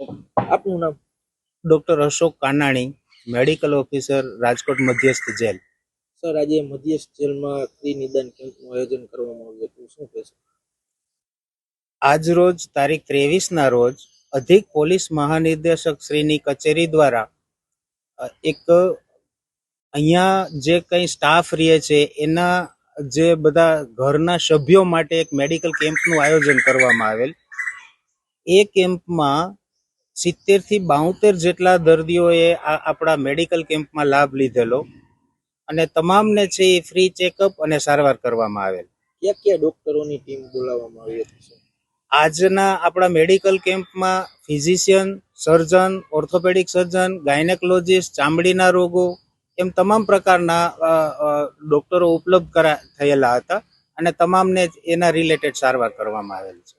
આપનું નામ? Doctor Ashok Kanani medical officer Rajkot મધ્યસ્થ જેલ. સર આજે મધ્યસ્થ જેલમાં ફ્રી નિદાન કેમ્પનું આયોજન કરવામાં આવ્યું હતું. શું કહેશો? આજ રોજ તારીખ ત્રેવીસના રોજ અધિક પોલીસ મહાનિર્દેશક શ્રીની કચેરી દ્વારા એક અહીંયા જે કંઈ સ્ટાફ રહે છે એના જે બધા ઘરના સભ્યો માટે એક મેડિકલ કેમ્પનું આયોજન કરવામાં આવેલ. એ કેમ્પમાં સિત્તેરથી બાઉતેર જેટલા દર્દીઓએ આ આપણા મેડિકલ કેમ્પમાં લાભ લીધેલો અને તમામને છે એ ફ્રી ચેકઅપ અને સારવાર કરવામાં આવેલ. ક્યાં ક્યાં ડોક્ટરોની ટીમ બોલાવવામાં આવી હતી આજના આપણા મેડિકલ કેમ્પમાં physician surgeon orthopaedic surgeon gynaecologist ચામડીના રોગો એમ તમામ પ્રકારના ડોક્ટરો ઉપલબ્ધ કરા થયેલા હતા અને તમામને એના રિલેટેડ સારવાર કરવામાં આવેલ છે.